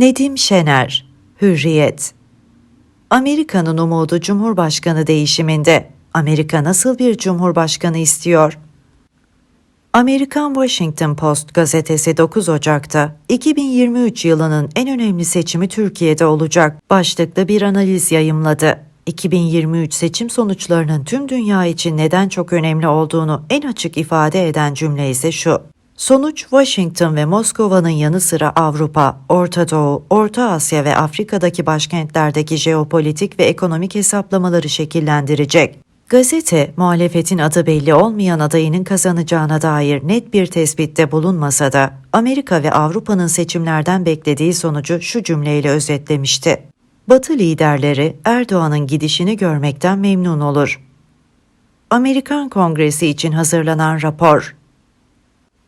Nedim Şener, Hürriyet Amerika'nın umudu Cumhurbaşkanı değişiminde. Amerika nasıl bir cumhurbaşkanı istiyor? Amerikan Washington Post gazetesi 9 Ocak'ta 2023 yılının en önemli seçimi Türkiye'de olacak başlıklı bir analiz yayımladı. 2023 seçim sonuçlarının tüm dünya için neden çok önemli olduğunu en açık ifade eden cümle ise şu. Sonuç Washington ve Moskova'nın yanı sıra Avrupa, Orta Doğu, Orta Asya ve Afrika'daki başkentlerdeki jeopolitik ve ekonomik hesaplamaları şekillendirecek. Gazete, muhalefetin adı belli olmayan adayının kazanacağına dair net bir tespitte bulunmasa da Amerika ve Avrupa'nın seçimlerden beklediği sonucu şu cümleyle özetlemişti. Batı liderleri Erdoğan'ın gidişini görmekten memnun olur. Amerikan Kongresi için hazırlanan rapor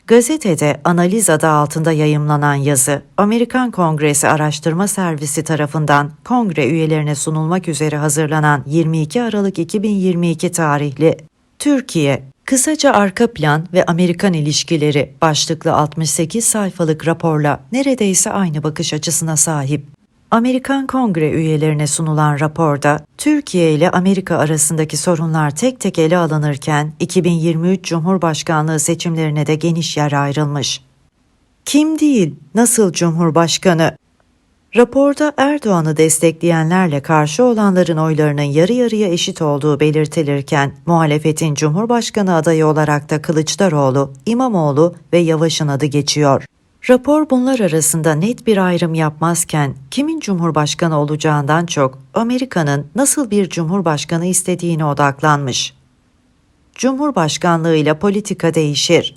Gazetede analiz adı altında yayımlanan yazı, Amerikan Kongresi Araştırma Servisi tarafından kongre üyelerine sunulmak üzere hazırlanan 22 Aralık 2022 tarihli Türkiye, kısaca arka plan ve Amerikan ilişkileri başlıklı 68 sayfalık raporla neredeyse aynı bakış açısına sahip. Amerikan Kongre üyelerine sunulan raporda Türkiye ile Amerika arasındaki sorunlar tek tek ele alınırken 2023 Cumhurbaşkanlığı seçimlerine de geniş yer ayrılmış. Kim değil, nasıl Cumhurbaşkanı? Raporda Erdoğan'ı destekleyenlerle karşı olanların oylarının yarı yarıya eşit olduğu belirtilirken, muhalefetin Cumhurbaşkanı adayı olarak da Kılıçdaroğlu, İmamoğlu ve Yavaş'ın adı geçiyor. Rapor bunlar arasında net bir ayrım yapmazken kimin cumhurbaşkanı olacağından çok Amerika'nın nasıl bir cumhurbaşkanı istediğine odaklanmış. Cumhurbaşkanlığıyla politika değişir.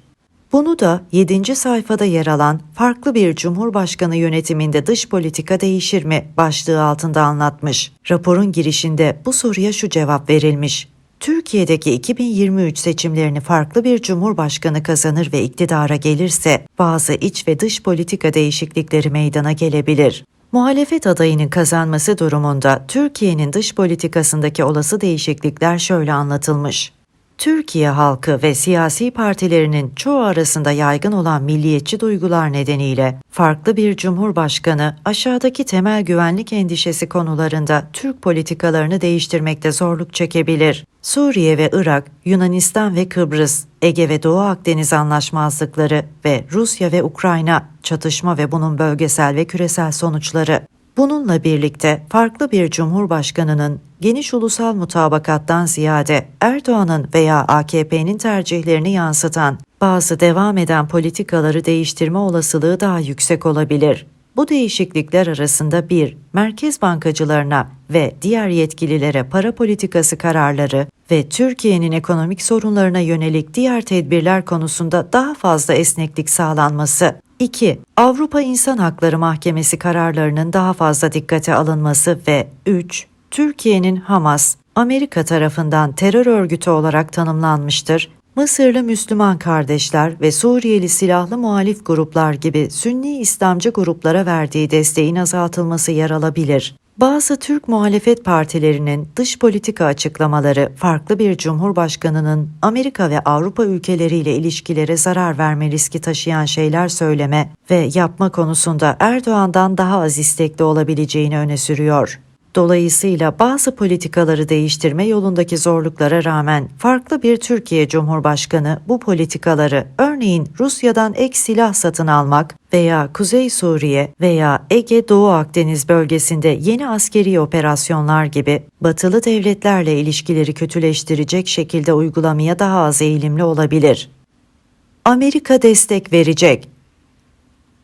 Bunu da 7. sayfada yer alan farklı bir cumhurbaşkanı yönetiminde dış politika değişir mi başlığı altında anlatmış. Raporun girişinde bu soruya şu cevap verilmiş. Türkiye'deki 2023 seçimlerini farklı bir cumhurbaşkanı kazanır ve iktidara gelirse bazı iç ve dış politika değişiklikleri meydana gelebilir. Muhalefet adayının kazanması durumunda Türkiye'nin dış politikasındaki olası değişiklikler şöyle anlatılmış. Türkiye halkı ve siyasi partilerinin çoğu arasında yaygın olan milliyetçi duygular nedeniyle farklı bir cumhurbaşkanı aşağıdaki temel güvenlik endişesi konularında Türk politikalarını değiştirmekte zorluk çekebilir. Suriye ve Irak, Yunanistan ve Kıbrıs, Ege ve Doğu Akdeniz anlaşmazlıkları ve Rusya ve Ukrayna çatışma ve bunun bölgesel ve küresel sonuçları. Bununla birlikte farklı bir cumhurbaşkanının geniş ulusal mutabakattan ziyade Erdoğan'ın veya AKP'nin tercihlerini yansıtan bazı devam eden politikaları değiştirme olasılığı daha yüksek olabilir. Bu değişiklikler arasında bir, merkez bankacılarına ve diğer yetkililere para politikası kararları ve Türkiye'nin ekonomik sorunlarına yönelik diğer tedbirler konusunda daha fazla esneklik sağlanması 2. Avrupa İnsan Hakları Mahkemesi kararlarının daha fazla dikkate alınması ve 3. Türkiye'nin Hamas, Amerika tarafından terör örgütü olarak tanımlanmıştır. Mısırlı Müslüman kardeşler ve Suriyeli silahlı muhalif gruplar gibi Sünni İslamcı gruplara verdiği desteğin azaltılması yer alabilir. Bazı Türk muhalefet partilerinin dış politika açıklamaları farklı bir cumhurbaşkanının Amerika ve Avrupa ülkeleriyle ilişkilere zarar verme riski taşıyan şeyler söyleme ve yapma konusunda Erdoğan'dan daha az istekli olabileceğini öne sürüyor. Dolayısıyla bazı politikaları değiştirme yolundaki zorluklara rağmen farklı bir Türkiye Cumhurbaşkanı bu politikaları örneğin Rusya'dan ek silah satın almak veya Kuzey Suriye veya Ege Doğu Akdeniz bölgesinde yeni askeri operasyonlar gibi batılı devletlerle ilişkileri kötüleştirecek şekilde uygulamaya daha az eğilimli olabilir. Amerika destek verecek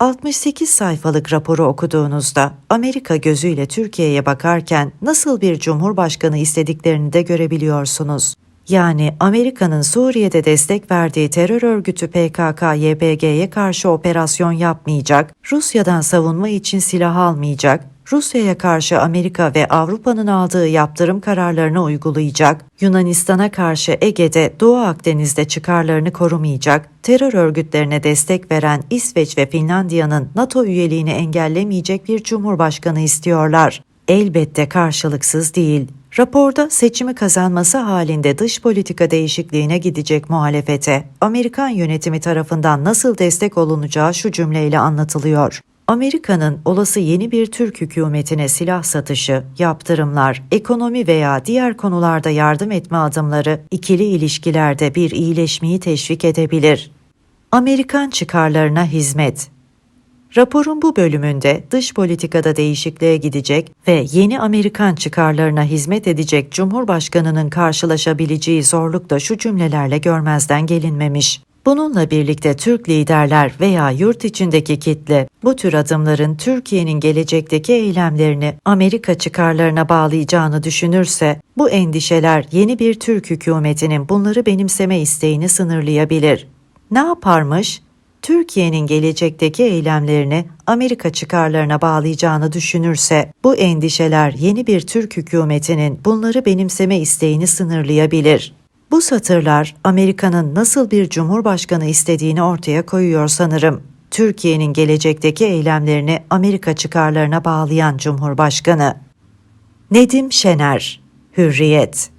68 sayfalık raporu okuduğunuzda Amerika gözüyle Türkiye'ye bakarken nasıl bir cumhurbaşkanı istediklerini de görebiliyorsunuz. Yani Amerika'nın Suriye'de destek verdiği terör örgütü PKK-YPG'ye karşı operasyon yapmayacak, Rusya'dan savunma için silah almayacak, Rusya'ya karşı Amerika ve Avrupa'nın aldığı yaptırım kararlarını uygulayacak, Yunanistan'a karşı Ege'de, Doğu Akdeniz'de çıkarlarını korumayacak, terör örgütlerine destek veren İsveç ve Finlandiya'nın NATO üyeliğini engellemeyecek bir cumhurbaşkanı istiyorlar. Elbette karşılıksız değil. Raporda seçimi kazanması halinde dış politika değişikliğine gidecek muhalefete Amerikan yönetimi tarafından nasıl destek olunacağı şu cümleyle anlatılıyor. Amerika'nın olası yeni bir Türk hükümetine silah satışı, yaptırımlar, ekonomi veya diğer konularda yardım etme adımları ikili ilişkilerde bir iyileşmeyi teşvik edebilir. Amerikan çıkarlarına hizmet Raporun bu bölümünde dış politikada değişikliğe gidecek ve yeni Amerikan çıkarlarına hizmet edecek Cumhurbaşkanının karşılaşabileceği zorlukta şu cümlelerle görmezden gelinmemiş. Bununla birlikte Türk liderler veya yurt içindeki kitle bu tür adımların Türkiye'nin gelecekteki eylemlerini Amerika çıkarlarına bağlayacağını düşünürse bu endişeler yeni bir Türk hükümetinin bunları benimseme isteğini sınırlayabilir. Ne yaparmış? Türkiye'nin gelecekteki eylemlerini Amerika çıkarlarına bağlayacağını düşünürse bu endişeler yeni bir Türk hükümetinin bunları benimseme isteğini sınırlayabilir. Bu satırlar Amerika'nın nasıl bir cumhurbaşkanı istediğini ortaya koyuyor sanırım. Türkiye'nin gelecekteki eylemlerini Amerika çıkarlarına bağlayan cumhurbaşkanı. Nedim Şener, Hürriyet